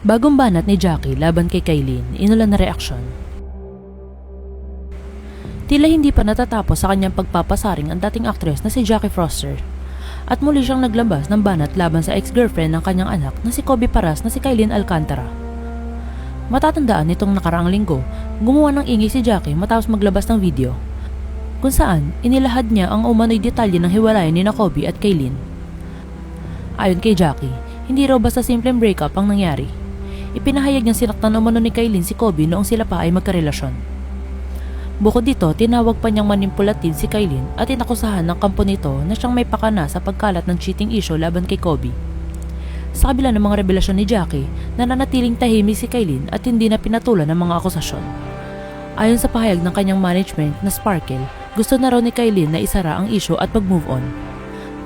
Bagong banat ni Jackie laban kay Kailin, inulan na reaksyon. Tila hindi pa natatapos sa kanyang pagpapasaring ang dating aktres na si Jackie Foster. At muli siyang naglabas ng banat laban sa ex-girlfriend ng kanyang anak na si Kobe Paras na si Kailin Alcantara. Matatandaan nitong nakaraang linggo, gumawa ng ingay si Jackie matapos maglabas ng video. Kung saan, inilahad niya ang umano'y detalye ng hiwalayan ni na Kobe at Kailin. Ayon kay Jackie, hindi raw basta simpleng breakup ang nangyari. Ipinahayag niyang sinaktan umano ni Kailin si Kobe noong sila pa ay magkarelasyon. Bukod dito, tinawag pa niyang manipulative si Kailin at inakusahan ng kampo nito na siyang may pakana sa pagkalat ng cheating issue laban kay Kobe. Sa kabila ng mga revelasyon ni Jackie, nananatiling tahimik si Kailin at hindi na pinatulan ng mga akusasyon. Ayon sa pahayag ng kanyang management na Sparkle, gusto na raw ni Kailin na isara ang issue at mag-move on.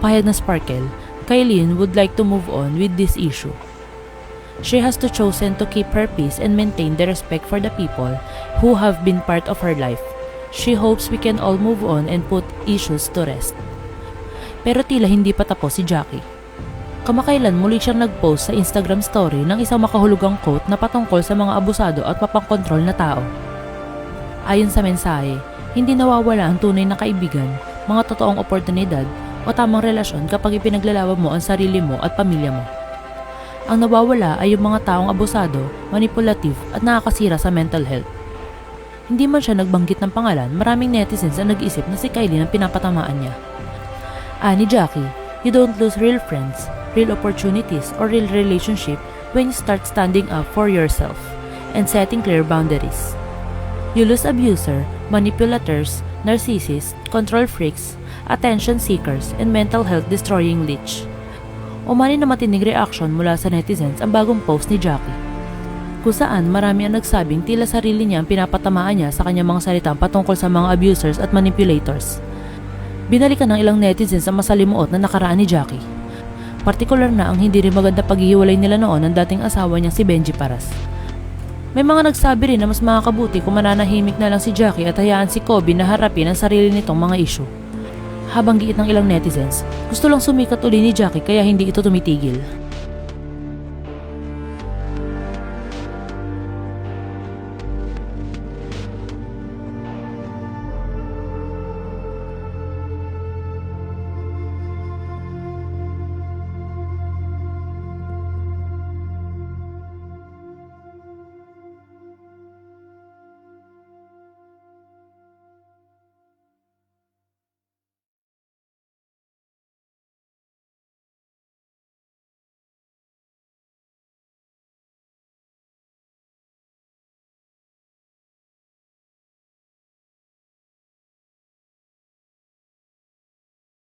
Pahayag ng Sparkle, Kailin would like to move on with this issue. She has to chosen to keep her peace and maintain the respect for the people who have been part of her life. She hopes we can all move on and put issues to rest. Pero tila hindi pa tapos si Jackie. Kamakailan muli siyang nag-post sa Instagram story ng isang makahulugang quote na patungkol sa mga abusado at mapangkontrol na tao. Ayon sa mensahe, hindi nawawala ang tunay na kaibigan, mga totoong oportunidad o tamang relasyon kapag ipinaglalaban mo ang sarili mo at pamilya mo. Ang nawawala ay yung mga taong abusado, manipulative at nakakasira sa mental health. Hindi man siya nagbanggit ng pangalan, maraming netizens ang nag-isip na si Kylie ang pinapatamaan niya. Ani Jackie, you don't lose real friends, real opportunities, or real relationship when you start standing up for yourself and setting clear boundaries. You lose abuser, manipulators, narcissists, control freaks, attention seekers, and mental health destroying leech. Umani na matinig reaction mula sa netizens ang bagong post ni Jackie. Kung saan marami ang nagsabing tila sarili niya ang pinapatamaan niya sa kanyang mga salitang patungkol sa mga abusers at manipulators. Binalikan ng ilang netizens ang masalimuot na nakaraan ni Jackie. Partikular na ang hindi rin maganda paghihiwalay nila noon ng dating asawa niya si Benji Paras. May mga nagsabi rin na mas makakabuti kung mananahimik na lang si Jackie at hayaan si Kobe na harapin ang sarili nitong mga issue. Habang giit ng ilang netizens, gusto lang sumikat uli ni Jackie kaya hindi ito tumitigil.